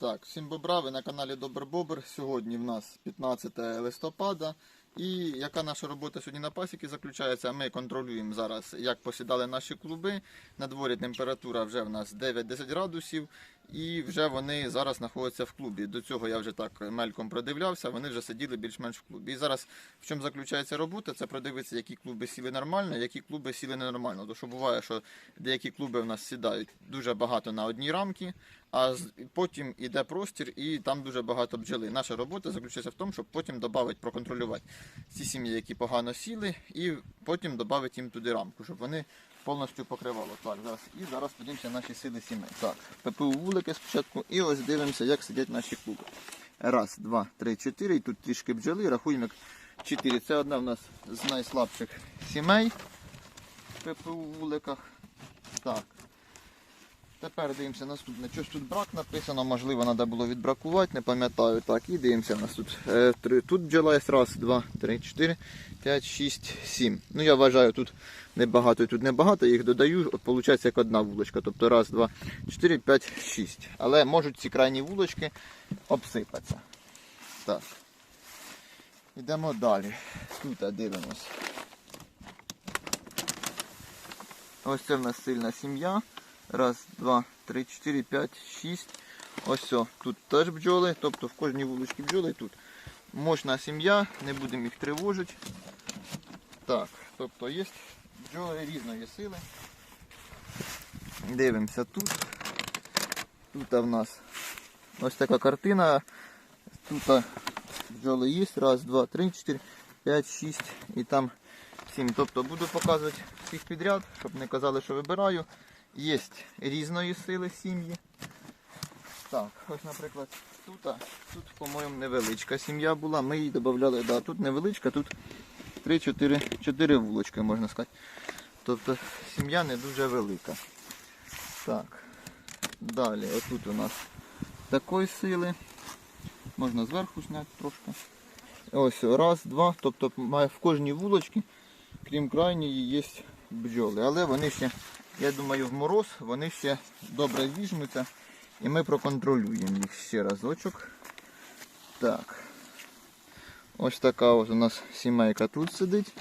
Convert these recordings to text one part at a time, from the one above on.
Так, всім бобра, ви на каналі Добр Бобр. Сьогодні в нас 15 листопада. І яка наша робота сьогодні на пасіки заключається? Ми контролюємо зараз, як посідали наші клуби. На дворі температура вже в нас 9-10 градусів, і вже вони зараз знаходяться в клубі. До цього я вже так мельком продивлявся, вони вже сиділи більш-менш в клубі. І зараз в чому заключається робота? Це продивитися, які клуби сіли нормально, які клуби сіли ненормально. Тому що буває, що деякі клуби в нас сідають дуже багато на одній рамки, а потім іде простір і там дуже багато бджоли. Наша робота заключається в тому, щоб потім додати, проконтролювати ці сім'ї, які погано сіли, і потім додати їм туди рамку, щоб вони повністю покривало. Так, зараз. І зараз подивимося наші сили сімей. Так, ППУ вулики спочатку, і ось дивимося, як сидять наші клуби. Раз, два, три, чотири. І тут трішки бджоли, рахуємо як чотири. Це одна в нас з найслабших сімей ППУ вуликах. Так. Тепер дивимося наступне. Щось тут брак написано, можливо, треба було відбракувати, не пам'ятаю. Так, і дивимося нас тут. Е, тут бджола раз, два, три, чотири, п'ять, шість, сім. Ну я вважаю, тут небагато тут небагато, їх додаю, виходить як одна вулочка. Тобто раз, два, чотири, п'ять, шість. Але можуть ці крайні вулочки обсипатися. Так. Йдемо далі. Тут а, дивимось. Ось це в нас сильна сім'я. Раз, два, три, чотири, п'ять, шість. Ось все. Тут теж бджоли, тобто в кожній вуличці бджоли тут. Мощна сім'я, не будемо їх тривожити. Так, тобто є бджоли різної сили. Дивимося тут. Тут в нас ось така картина. Тут бджоли є. Раз, два, три, чотири, п'ять, шість і там сім. Тобто буду показувати всіх підряд, щоб не казали, що вибираю. Є різної сили сім'ї. Так, ось, наприклад, тут, тут, по-моєму, невеличка сім'я була. Ми її додавали, да, тут невеличка, тут 3-4 вулочки, можна сказати. Тобто сім'я не дуже велика. Так. Далі, отут у нас такої сили. Можна зверху зняти трошки. Ось раз, два. Тобто в кожній вулочці, крім крайньої, є бджоли. Але вони ще, я думаю, в мороз вони ще добре віжмуться. І ми проконтролюємо їх ще разочок. Так. Ось така ось у нас сімейка тут сидить.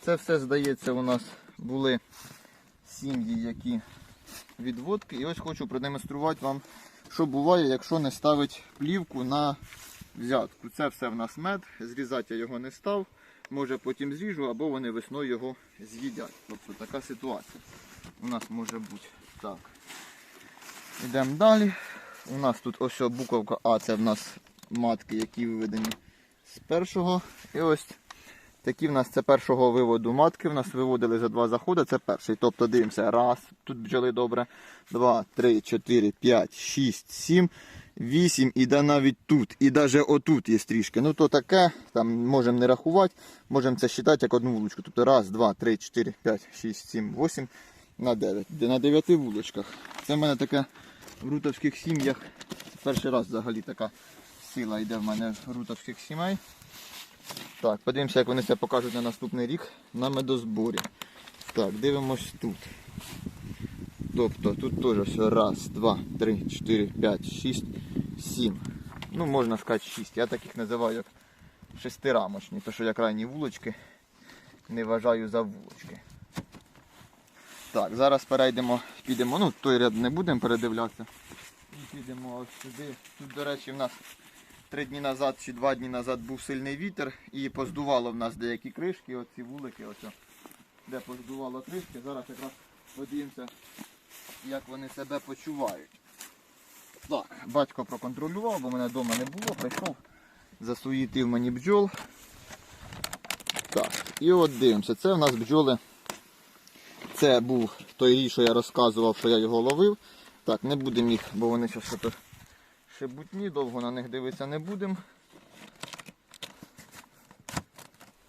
Це все, здається, у нас були сім'ї, які відводки. І ось хочу продемонструвати вам, що буває, якщо не ставить плівку на взятку. Це все в нас мед, зрізати я його не став. Може потім зріжу, або вони весною його з'їдять. Тобто така ситуація у нас може бути. Так. Йдемо далі. У нас тут ось буковка А, це в нас матки, які виведені з першого. І ось такі в нас це першого виводу матки. В нас виводили за два заходи. Це перший. Тобто дивимося. Раз, тут бджоли добре. Два, три, чотири, п'ять, шість, сім, вісім. І да навіть тут. І навіть отут є трішки. Ну то таке, там можемо не рахувати, можемо це вважати як одну вуличку. Тобто раз, два, три, чотири, п'ять, шість, сім, восім на 9. На 9 вулочках. Це в мене таке в рутовських сім'ях. Перший раз взагалі така сила йде в мене в рутовських сімей. Так, подивимося, як вони себе покажуть на наступний рік на медозборі. Так, дивимось тут. Тобто тут теж все. Раз, два, три, чотири, п'ять, шість, сім. Ну, можна сказати шість. Я таких називаю як шестирамочні, тому що я крайні вулочки не вважаю за вулочки. Так, зараз перейдемо, підемо, ну той ряд не будемо передивлятися. І підемо ось сюди. Тут, до речі, в нас три дні назад чи два дні назад був сильний вітер і поздувало в нас деякі кришки, оці вулики, ось, де поздувало кришки. Зараз якраз подивимося, як вони себе почувають. Так, батько проконтролював, бо мене вдома не було, прийшов, засуїтив мені бджол. Так, і от дивимося, це в нас бджоли. Це був той рій, що я розказував, що я його ловив. Так, не будемо їх, бо вони зараз ще шебутні, довго на них дивитися не будемо.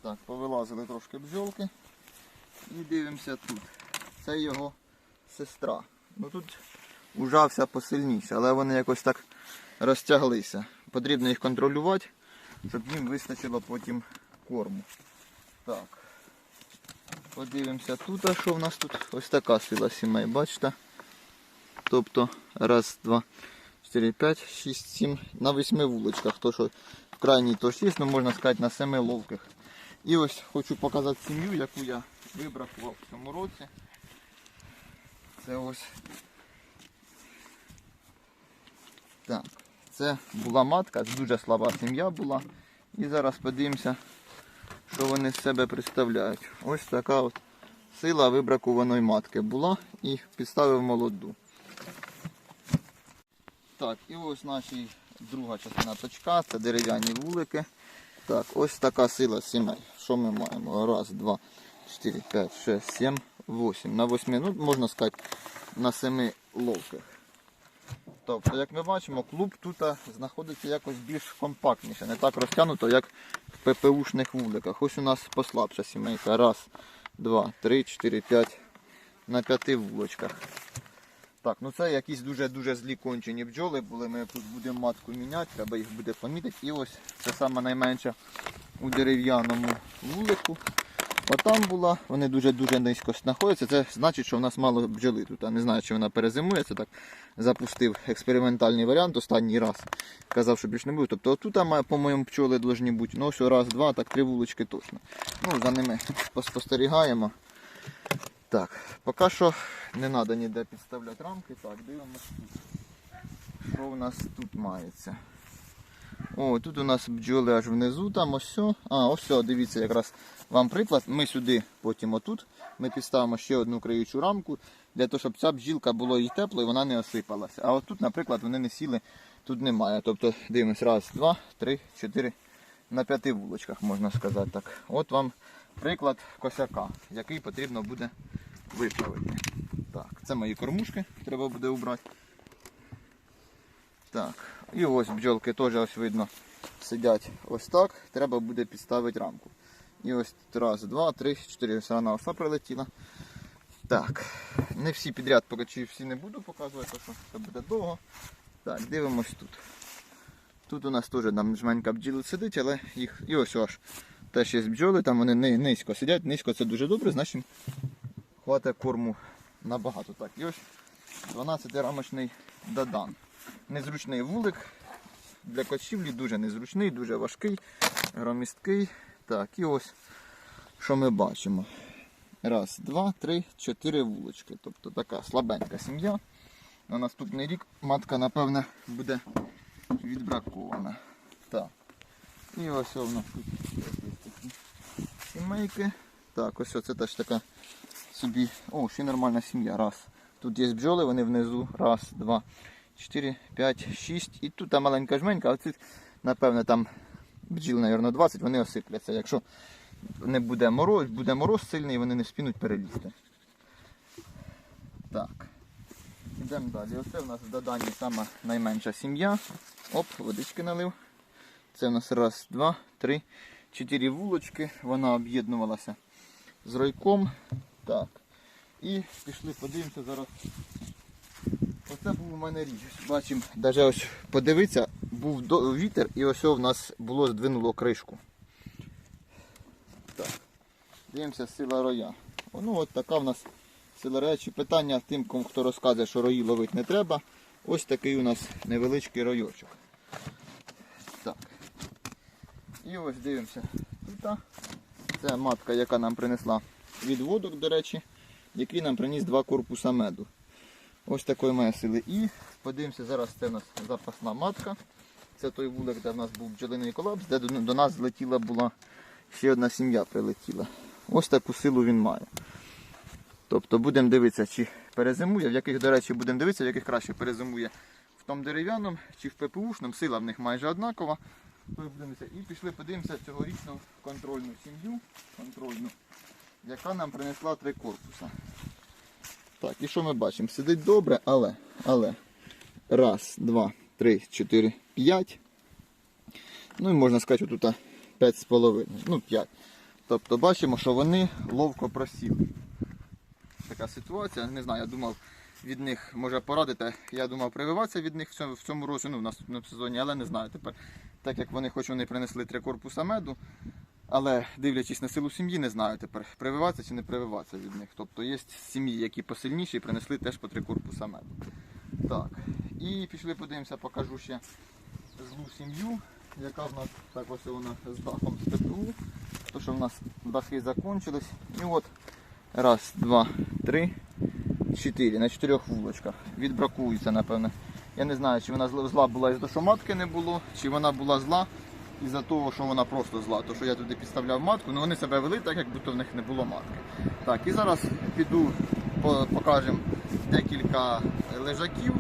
Так, повилазили трошки бджолки. І дивимося тут. Це його сестра. Ну тут ужався посильніше, але вони якось так розтяглися. Потрібно їх контролювати, щоб їм вистачило потім корму. Так. Подивимося тут, що в нас тут ось така сила сімей, бачите? Тобто, раз, два, 4, 5, 6, 7, на 8 вуличках. То, що в крайній то 6, ну можна сказати на 7 ловких. І ось хочу показати сім'ю, яку я вибракував в цьому році. Це ось. Так, це була матка, дуже слаба сім'я була. І зараз подивимося, що вони з себе представляють. Ось така от сила вибракуваної матки була і підставив молоду. Так, і ось наша друга частина точка, це дерев'яні вулики. Так, ось така сила сімей. Що ми маємо? Раз, два, чотири, п'ять, шесть, сім, вісім. На восьми, ну можна сказати, на семи ловких. Тобто, як ми бачимо, клуб тут знаходиться якось більш компактніше, не так розтягнуто, як в ППУшних вуликах. Ось у нас послабша сімейка. Раз, два, три, чотири, п'ять на п'яти вулочках. Так, ну це якісь дуже-дуже злі кончені бджоли були. Ми тут будемо матку міняти, треба їх буде помітити. І ось це саме найменше у дерев'яному вулику. Отам була, вони дуже-дуже низько знаходяться. Це значить, що в нас мало бджоли тут. Я не знаю, чи вона перезимує. Це так запустив експериментальний варіант останній раз. Казав, що більш не буде. Тобто тут, по-моєму, пчоли повинні бути. Ну, ось раз, два, так три вулички точно. Ну, за ними поспостерігаємо. Так, поки що не треба ніде підставляти рамки. Так, дивимось тут. Що в нас тут мається? О, тут у нас бджоли аж внизу, там ось все. А, ось все, дивіться, якраз вам приклад. Ми сюди, потім отут, ми підставимо ще одну криючу рамку, для того, щоб ця бджілка було їй тепло і вона не осипалася. А отут, наприклад, вони не сіли, тут немає. Тобто дивимось, раз, два, три, чотири. На п'яти вулочках, можна сказати так. От вам приклад косяка, який потрібно буде виправити. Так, це мої кормушки, треба буде убрати. Так, і ось бджолки теж ось видно сидять ось так. Треба буде підставити рамку. І ось раз, два, три, чотири. Ось Рана оса прилетіла. Так, не всі підряд, поки всі не буду показувати, тому що це буде довго. Так, дивимось тут. Тут у нас теж там жменька бджіл сидить, але їх і ось аж теж є бджоли, там вони низько сидять, низько це дуже добре, значить хватить корму набагато. Так, і ось 12-рамочний дадан. Незручний вулик для кочівлі, дуже незручний, дуже важкий, громісткий. Так, і ось що ми бачимо. Раз, два, три, чотири вулички. Тобто така слабенька сім'я. На наступний рік матка, напевне, буде відбракована. Так. І ось у тут такі сімейки. Так, ось це теж така собі. О, ще нормальна сім'я. Раз. Тут є бджоли, вони внизу. Раз, два, чотири, п'ять, шість. І тут маленька жменька, а тут, там бджіл, мабуть, 20, вони осипляться. Якщо не буде мороз, буде мороз сильний, вони не спінуть перелізти. Так. Йдемо далі. Оце в нас в доданні сама найменша сім'я. Оп, водички налив. Це у нас раз, два, три, чотири вулочки. Вона об'єднувалася з ройком. Так. І пішли, подивимося зараз. Оце був у мене річ. Бачимо, навіть ось подивитися, був вітер і ось в нас було здвинуло кришку. Так. Дивимося сила роя. Ну от така в нас сила роя. Питання тим, хто розказує, що рої ловити не треба. Ось такий у нас невеличкий ройочок. Так. І ось дивимося. Тут це матка, яка нам принесла відводок, до речі, який нам приніс два корпуса меду. Ось такої має сили. І подивимося, зараз це у нас запасна матка. Це той вулик, де в нас був бджолиний колапс, де до, до нас злетіла була ще одна сім'я прилетіла. Ось таку силу він має. Тобто будемо дивитися, чи перезимує, в яких, до речі, будемо дивитися, в яких краще перезимує в тому дерев'яному чи в ППУшному. Сила в них майже однакова. І. І пішли подивимося цьогорічну контрольну сім'ю, контрольну, яка нам принесла три корпуса. Так, і що ми бачимо? Сидить добре, але, але. Раз, два, три, чотири, п'ять. Ну і можна сказати, тут п'ять з половиною. Ну, п'ять. Тобто бачимо, що вони ловко просіли. Така ситуація. Не знаю, я думав від них може порадити. Я думав прививатися від них в цьому, в цьому році, ну в наступному сезоні, але не знаю тепер. Так як вони, хоч вони принесли три корпуса меду, але дивлячись на силу сім'ї, не знаю тепер, прививатися чи не прививатися від них. Тобто є сім'ї, які посильніші і принесли теж по три корпуса меду. Так. І пішли подивимося, покажу ще злу сім'ю, яка в нас так ось вона з дахом з ПТУ. То, що в нас дахи закончились. І от раз, два, три, чотири. На чотирьох вулочках. Відбракується, напевне. Я не знаю, чи вона зла була із-за того, що не було, чи вона була зла із-за того, що вона просто зла. То, що я туди підставляв матку, ну вони себе вели так, як будто в них не було матки. Так, і зараз піду покажемо декілька лежаків,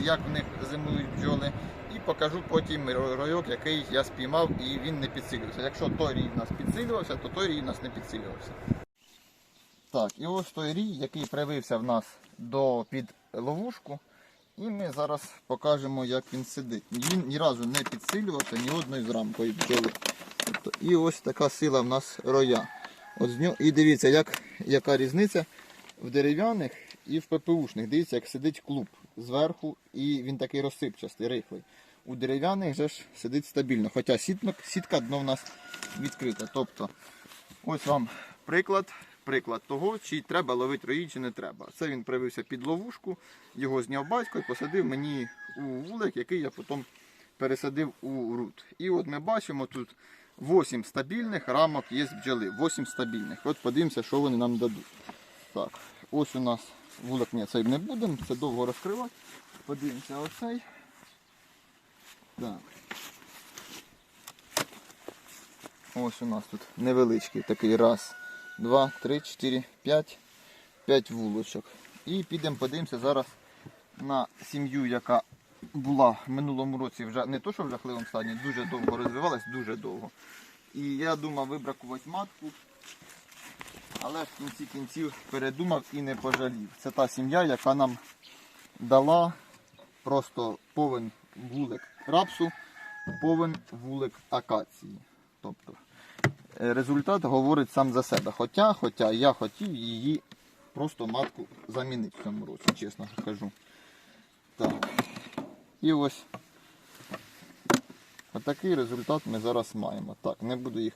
як в них зимують бджоли. І покажу потім ройок, який я спіймав і він не підсилювався. Якщо той рій в нас підсилювався, то той рій в нас не підсилювався. Так, і ось той рій, який привився в нас до під ловушку. І ми зараз покажемо, як він сидить. Він ні разу не підсилювався ні одної з рамкою бджоли. Тобто, і ось така сила в нас роя. От з нього, і дивіться, як, яка різниця в дерев'яних і в ППУшних. Дивіться, як сидить клуб зверху, і він такий розсипчастий, рихлий. У дерев'яних же ж сидить стабільно. Хоча сітка, сітка дно в нас відкрита. Тобто, ось вам приклад, приклад того, чи треба ловити рої, чи не треба. Це він привився під ловушку, його зняв батько і посадив мені у вулик, який я потім пересадив у рут. І от ми бачимо тут 8 стабільних рамок є з бджоли. 8 стабільних. От подивимося, що вони нам дадуть. Так, ось у нас вулик, ні, цей не будемо, це довго розкривати. Подивимося оцей. Так. Ось у нас тут невеличкий такий раз, два, три, чотири, п'ять. П'ять вулочок. І підемо подивимося зараз на сім'ю, яка була в минулому році вже не то, що в жахливому стані, дуже довго розвивалась, дуже довго. І я думав вибракувати матку, але в кінці кінців передумав і не пожалів. Це та сім'я, яка нам дала просто повен вулик рапсу, повен вулик акації. Тобто результат говорить сам за себе. Хоча, хоча я хотів її просто матку замінити в цьому році, чесно кажу. Так. І ось отакий результат ми зараз маємо. Так, не буду їх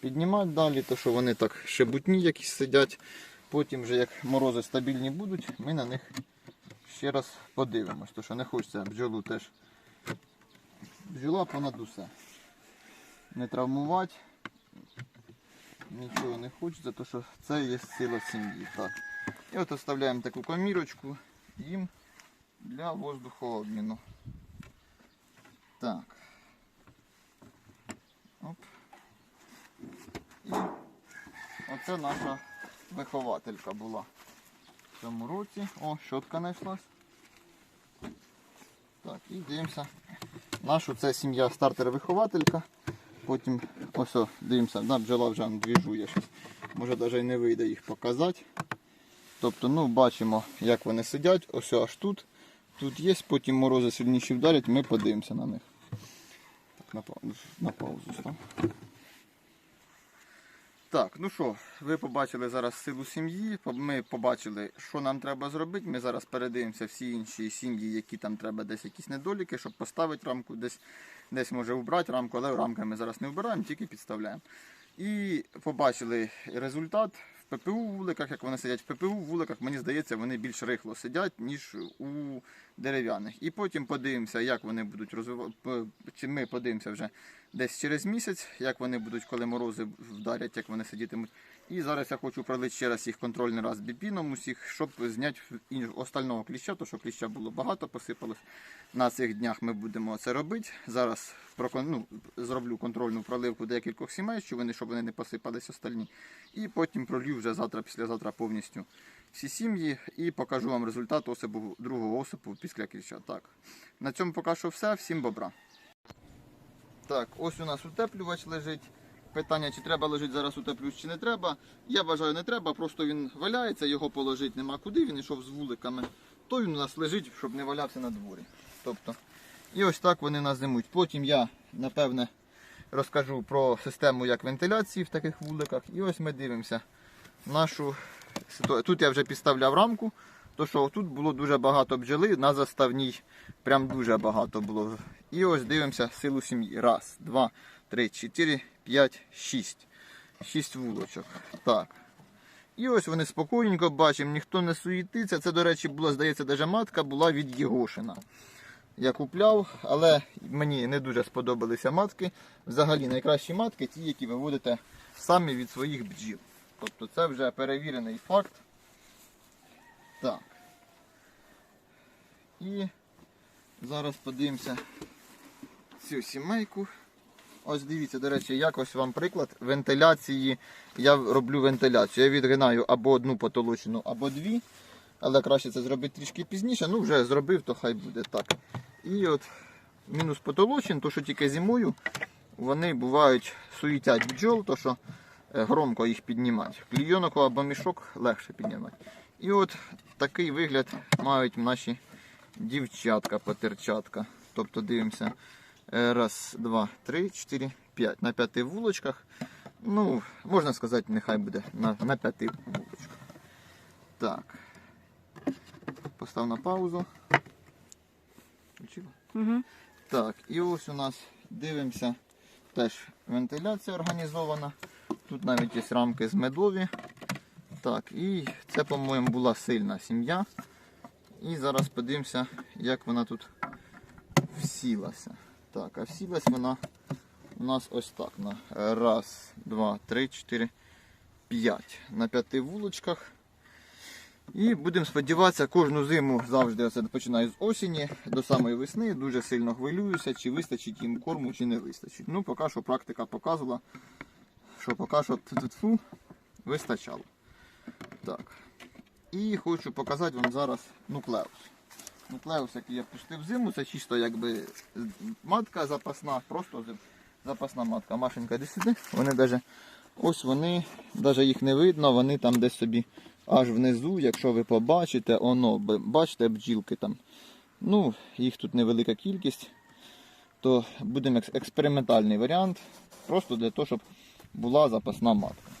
піднімати далі, то що вони так шебутні якісь сидять. Потім вже як морози стабільні будуть, ми на них ще раз подивимось. То що не хочеться бджолу теж. Бджола понад усе. Не травмувати. Нічого не хочеться, то що це є сила сім'ї. Так. І от оставляємо таку комірочку їм для воздухообміну. Так. Оп. І оце наша вихователька була в цьому році. О, щотка знайшлась. Так, і дивимося. Нашу це сім'я стартер-вихователька. Потім ось дивимося, да, бджола вже двіжує щось. Може навіть не вийде їх показати. Тобто, ну, бачимо, як вони сидять, ось аж тут. Тут є, потім морози сильніші вдарять, ми подивимося на них. Так, на, на паузу став. Так, ну що, ви побачили зараз силу сім'ї, ми побачили, що нам треба зробити. Ми зараз передивимося всі інші сім'ї, які там треба десь якісь недоліки, щоб поставити рамку, десь, десь може убрати рамку, але рамки ми зараз не вбираємо, тільки підставляємо. І побачили результат в ППУ вуликах, як вони сидять. В ППУ вуликах, мені здається, вони більш рихло сидять, ніж у дерев'яних. І потім подивимося, як вони будуть розвивати. Ми подивимося вже десь через місяць, як вони будуть, коли морози вдарять, як вони сидітимуть. І зараз я хочу пролити ще раз їх контрольний раз біпіном усіх, щоб зняти остального кліща, то що кліща було багато, посипалось. На цих днях ми будемо це робити. Зараз ну, зроблю контрольну проливку декількох сімей, щоб вони, щоб вони не посипались остальні. І потім пролью вже завтра, післязавтра повністю всі сім'ї і покажу вам результат осипу, другого осипу після кліща. Так. На цьому поки що все. Всім бобра. Так, ось у нас утеплювач лежить. Питання, чи треба лежить зараз утеплювач, чи не треба. Я вважаю, не треба, просто він валяється, його положити нема куди, він йшов з вуликами. То він у нас лежить, щоб не валявся на дворі. Тобто, і ось так вони нас зимують. Потім я, напевне, розкажу про систему як вентиляції в таких вуликах. І ось ми дивимося нашу. Тут я вже підставляв рамку, то що тут було дуже багато бджоли на заставній. Прям дуже багато було. І ось дивимося силу сім'ї. Раз, два, три, чотири, п'ять, шість. Шість вулочок. Так. І ось вони спокійненько бачимо, ніхто не суєтиться. Це, до речі, була, здається, даже матка була від Єгошина. Я купляв, але мені не дуже сподобалися матки. Взагалі найкращі матки ті, які ви виводите самі від своїх бджіл. Тобто це вже перевірений факт. Так. І зараз подивимося цю сімейку. Ось дивіться, до речі, якось вам приклад вентиляції. Я роблю вентиляцію. Я відгинаю або одну потолочину, або дві. Але краще це зробити трішки пізніше. Ну, вже зробив, то хай буде так. І от мінус потолочин, то що тільки зимою вони бувають суїтять бджол, то що громко їх піднімати. Клійонок або мішок легше піднімати. І от такий вигляд мають наші дівчатка, потерчатка. Тобто дивимося. Е, Раз, два, три, чотири, п'ять. На п'яти вулочках. Ну, можна сказати, нехай буде на, на п'яти вулочках. Так. Постав на паузу. Угу. Так, і ось у нас дивимося. Теж вентиляція організована. Тут навіть є рамки з медові. Так, і це, по-моєму, була сильна сім'я. І зараз подивимося, як вона тут всілася. Так, а всілась вона у нас ось так. На раз, два, три, чотири, п'ять. На п'яти вулочках. І будемо сподіватися, кожну зиму завжди оце починаю з осені до самої весни. Дуже сильно хвилююся, чи вистачить їм корму, чи не вистачить. Ну, поки що практика показувала, що поки що тфу вистачало. Так. І хочу показати вам зараз нуклеус. Нуклеус, який я пустив зиму, це чисто якби матка запасна, просто запасна матка. Машенька десь сюди. Вони даже, ось вони, навіть їх не видно, вони там десь собі аж внизу, якщо ви побачите, оно, бачите бджілки там. Ну, їх тут невелика кількість. То будемо експериментальний варіант. Просто для того, щоб була запасна матка.